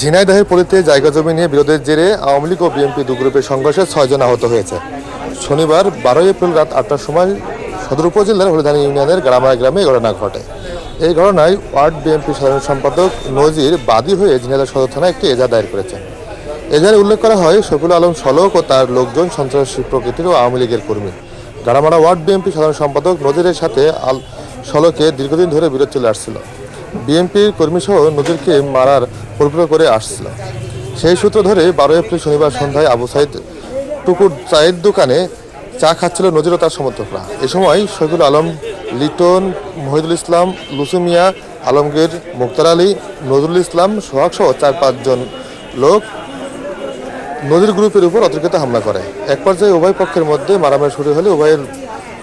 ঝিনাইদহের পলিতে জায়গা জমি নিয়ে বিরোধের জেরে আওয়ামী লীগ ও বিএনপি দু গ্রুপের সংঘর্ষে ছয়জন আহত হয়েছে। শনিবার বারোই এপ্রিল রাত আটটার সময় সদর উপজেলার হলিধানী ইউনিয়নের গ্রামায় গ্রামে ঘটনা ঘটে। এই ঘটনায় ওয়ার্ড বিএনপি সাধারণ সম্পাদক নজির বাদী হয়ে ঝিনাইদহ সদর থানায় একটি এজা দায়ের করেছেন। এজাহারে উল্লেখ করা হয় শফিউল আলম সলক ও তার লোকজন সন্ত্রাসী প্রকৃতির ও আওয়ামী লীগের কর্মী। গারামারা ওয়ার্ড বিএনপি সাধারণ সম্পাদক নজিরের সাথে আল সলকে দীর্ঘদিন ধরে বিরোধ চলে আসছিল। বিএনপির কর্মীসহ নজিরকে মারার পরিকল্পনা করে আসছিল। সেই সূত্র ধরে বারো এপ্রিল শনিবার সন্ধ্যায় আবু সাইদ টুকুর চায়ের দোকানে চা খাচ্ছিল নজির তার সমর্থকরা। এ সময় শহীদুল আলম, লিটন, মহিদুল ইসলাম লুসুমিয়া আলমগীর, মুক্তার আলী, নজরুল ইসলাম সোহাগ সহ চার পাঁচজন লোক নদীর গ্রুপের উপর অতর্কিত হামলা করে। এক পর্যায়ে উভয় পক্ষের মধ্যে মারামারি শুরু হলে উভয়ের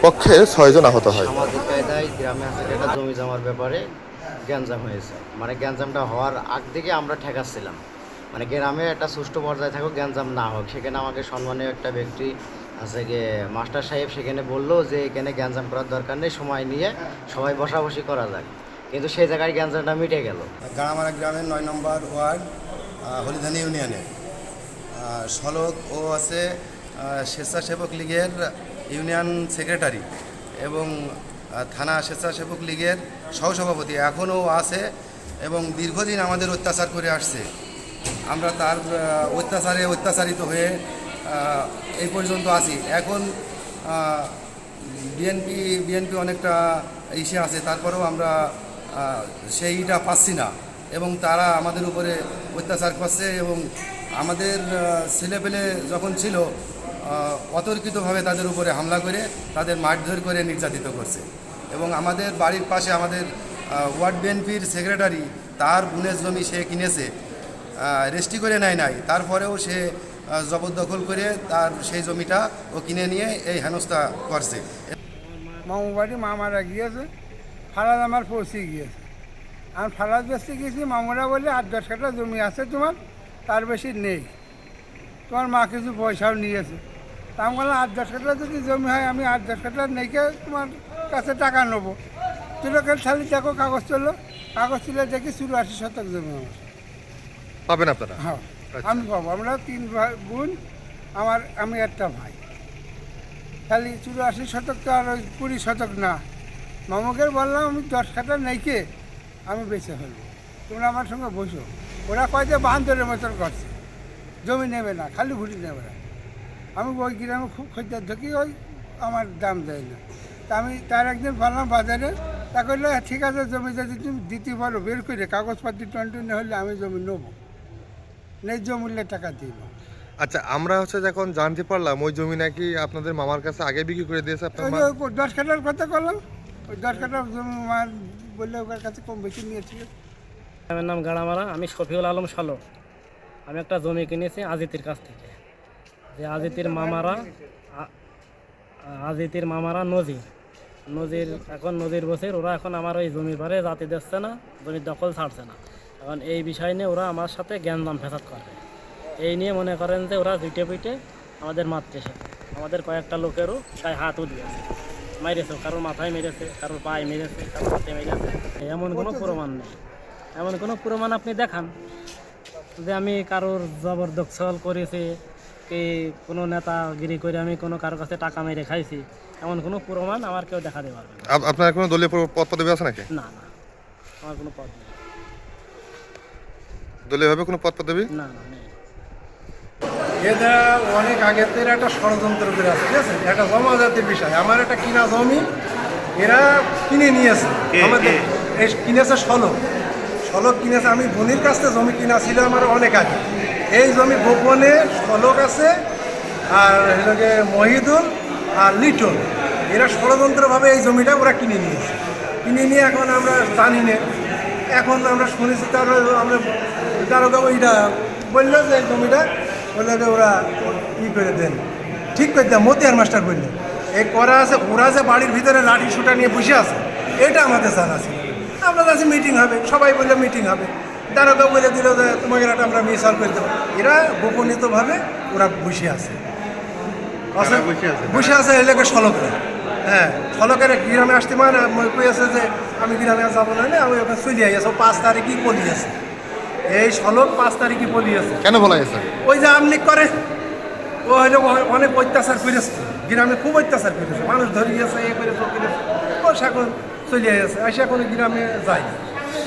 পক্ষে ছয়জন আহত হয়। ব্যাপারে গ্যাঞ্জাম হয়েছে। মানে গ্যাঞ্জামটা হওয়ার আগ থেকে আমরা ঠেকাচ্ছিলাম। মানে গ্রামে একটা সুষ্ঠু পর্যায়ে থাকুক, গ্যাঞ্জাম না হোক। সেখানে আমাকে সম্মানীয় একটা ব্যক্তি আছে গিয়ে মাস্টার সাহেব, সেখানে বলল যে এখানে গ্যাঞ্জাম করার দরকার নেই, সময় নিয়ে সবাই বসাবসি করা যাক। কিন্তু সেই জায়গায় গ্যাঞ্জামটা মিটে গেল। গাড়ামারা গ্রামের নয় নম্বর ওয়ার্ড হলিধানি ইউনিয়নে। সলক ও আছে স্বেচ্ছাসেবক লীগের ইউনিয়ন সেক্রেটারি এবং থানা স্বেচ্ছাসেবক লীগের সহসভাপতি এখনও আছে এবং দীর্ঘদিন আমাদের অত্যাচার করে আসছে। আমরা তার অত্যাচারে অত্যাচারিত হয়ে এই পর্যন্ত আছি। এখন বিএনপি বিএনপি অনেকটা ইসে আছে, তারপরেও আমরা সেইটা পাচ্ছি না এবং তারা আমাদের উপরে অত্যাচার করছে এবং আমাদের ছেলেপেলে যখন ছিল অতর্কিতভাবে তাদের উপরে হামলা করে তাদের মারধর করে নির্যাতিত করছে। এবং আমাদের বাড়ির পাশে আমাদের ওয়ার্ড বিএনপির সেক্রেটারি, তার বোনের জমি সে কিনেছে। রেস্টি করে নেয় নাই। তারপরেও সে জবরদখল করে তার সেই জমিটা ও কিনে নিয়ে এই হেনস্থা করছে। মামু বাড়ি মা মারা গিয়েছে, ফারাজ আমার পৌঁছে গিয়েছে। আমি ফারাজ বেসতে গেছি মামুরা বলে আট দশ কাঠা জমি আছে তোমার, তার বেশি নেই। তোমার মা কিছু পয়সাও নিয়েছে। তা আমি বললাম আট দশ কাঠা যদি জমি হয়, আমি আট দশ কাঠা নেইকে তোমার কাছে টাকা নেব। তুলোকে খালি দেখো কাগজ চলল কাগজ তুলে দেখি চুরাশি শতক জমি আমার। পাবেন আপনারা? হ্যাঁ আমি পাবো। আমরা তিন ভাই বোন আমার আমি একটা ভাই। খালি চুরাশি শতক তো আর ওই কুড়ি শতক না। মামুকে বললাম আমি দশ কাঠা নেইকে আমি বেঁচে ফেলব। তোমরা আমার সঙ্গে বসো। ওরা কয় যে বাহান্তরের মতন করছে। জমি নেবে না খালি ভুটি নেবে না। আমি ওই গ্রামে খুব খদ্দের ঢুকি ওই আমার দাম দেয় না। তা আমি তার একদিন বললাম বাজারে। তা করলে ঠিক আছে জমি যদি তুমি দিতে পারো বের করে কাগজপাতি টনটনে হলে আমি জমি নেব। ন্যায্য মূল্যে টাকা দিব আচ্ছা আমরা হচ্ছে যখন জানতে পারলাম ওই জমি নাকি আপনাদের মামার কাছে আগে বিক্রি করে দিয়েছে আপনার দশ কাঠার কথা করলাম ওই দশ কাঠার জমি মার বললে ওর কাছে কম বেশি নিয়েছিল। আমার নাম গাড়ামারা আমি শফিউল আলম সালো আমি একটা জমি কিনেছি আজিতির কাছ থেকে। যে আজিতির মামারা আজিতির মামারা নজির। নজির এখন নদীর বসে ওরা এখন আমার ওই জমির পারে জাতি দিচ্ছে না জমির দখল ছাড়ছে না। এখন এই বিষয় নিয়ে ওরা আমার সাথে জ্ঞানদান ফেসাদ করবে। এই নিয়ে মনে করেন যে ওরা জুটে পিটে আমাদের এসেছে আমাদের কয়েকটা লোকেরও গায়ে হাত উঠিয়েছে মেরেছে কারোর মাথায় মেরেছে কারোর পায়ে মেরেছে কারোর হাতে মেরেছে। এমন কোনো প্রমাণ নেই। এমন কোনো প্রমাণ আপনি দেখান যে আমি কারোর জবরদখল করেছি কি কোনো নেতাগিরি করে আমি কোনো কারোর কাছে টাকা মেরে খাইছি এমন কোনো প্রমাণ আমার কেউ দেখাতে পারবে না। আপ- আপনার কোনো দলীয় প- পদ পদবি আছে নাকি? না না আমার কোনো পদ নেই। দলীয়ভাবে কোনো পদ পদবি? না না নেই। এটা অনেক আগের থেকে একটা ষড়যন্ত্র করে আছে ঠিক আছে? একটা জমাজাতির বিষয়। আমার একটা কিনা জমি এরা কিনে নিয়েছে। আমাদের এই কিনেছে সলক সলক কিনেছে। আমি বোনের কাছ থেকে জমি কিনা ছিল আমার অনেক আগে। এই জমি গোপনে সলক আছে, আর হলোকে মহিদুল আর লিটন। এরা ষড়যন্ত্রভাবে এই জমিটা ওরা কিনে নিয়েছে। কিনে নিয়ে এখন আমরা জানি না। এখন আমরা শুনেছি তার আমরা দারোগা ওইটা বলল যে এই জমিটা বলল ওরা ই করে দেন। ঠিক করে দেন, মতিয়ার মাস্টার বললেন এই করা আছে, ওরা যে বাড়ির ভিতরে লাঠি সুটা নিয়ে বসে আছে, এটা আমাদের জানা ছিল। আমরা কাছে মিটিং হবে, সবাই বললে মিটিং হবে। দারোগা বলে দিল যে তোমাকে একটা আমরা মিসাল করে দেবো। এরা গোপনীয়ভাবে ওরা বসে আছে। বসে আছে এলাকা সলকে? হ্যাঁ সলকের গ্রামে আসতে মানে কই আছে যে আমি গ্রামে যাব না না, আমি ওখানে চলে আইয়াছে পাঁচ তারিখই পলি আছে। এই সলক পাঁচ তারিখে আছে। কেন বলা গেছে ওই যে আমলিক করে ও হলো অনেক অত্যাচার করেছে। গ্রামে খুব অত্যাচার করেছে। মানুষ ধরিয়েছে এ করেছে ও করেছে। ও এখন চলে গেছে এসে এখন গ্রামে যায়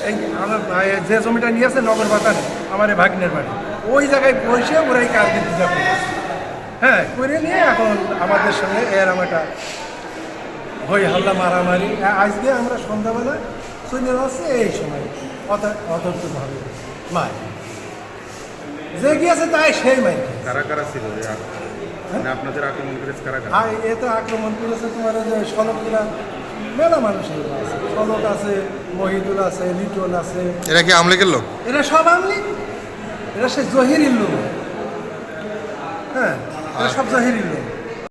এই আমার ভাই যে জমিটা নিয়ে নিয়েছে নগর বাতানে আমার ভাগ্নের বাড়ি। ওই জায়গায় বসে এই কালকে পূজা করেছে হ্যাঁ করে নিয়ে এখন আমাদের সঙ্গে এরম একটা হই হাল্লা মারামারি। আজকে আমরা সন্ধ্যাবেলা চলে যাচ্ছি এই সময়। অত অতর্কভাবে মায় যে গিয়েছে তাই সেই মাই। কারা কারা ছিল আক- মানে আপনাদের আক্রমণ করেছে কারা কারা? আর এতে আক্রমণ করেছে তোমার যে সনকরা মেলা মানুষের আছে সনক আছে মহিদুল আছে লিটন আছে। এরা কি আমলিকের লোক? এরা সব আমলি এরা সে জহিরির লোক। হ্যাঁ এরা সব জহিরির লোক।